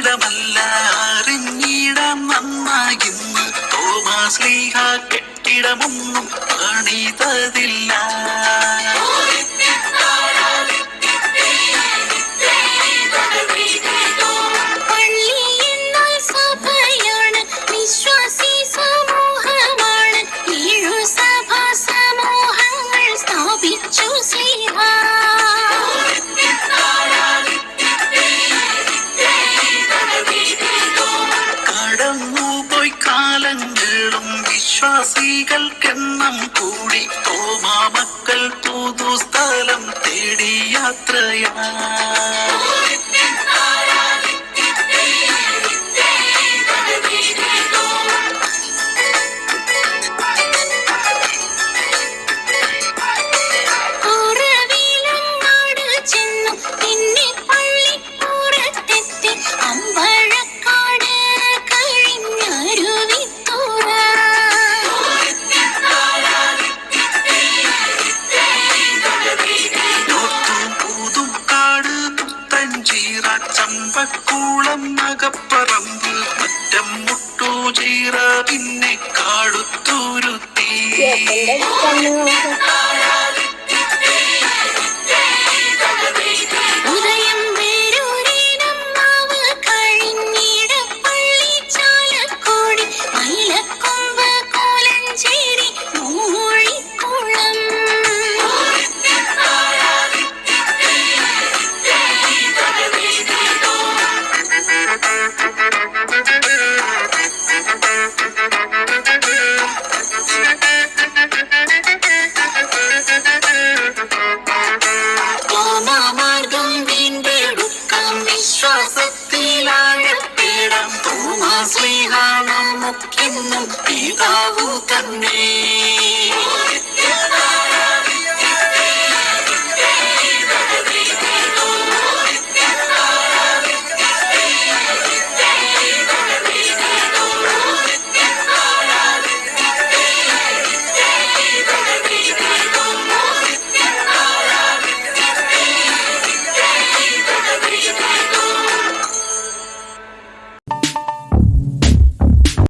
കെട്ടിടമല്ല അറിഞ്ഞിടാം നന്നായിന്ന് തോമാ ലീഹ കെട്ടിടമൊന്നും പണിതതില്ല. വിശ്വാസികൾക്കെണ്ണം കൂടി തോമാ മക്കൾ തൂതു സ്ഥലം തേടി യാത്രയാ. ചമ്പക്കുളം മറ്റം മറ്റം മുട്ടൂചീറ പിന്നെ കാടുത്തൂരുത്തി. വിശ്വാസത്തിലാഴപ്പെടാം തോമാ സ്നേഹ നമുക്കെന്നും പിതാവു തന്നെ.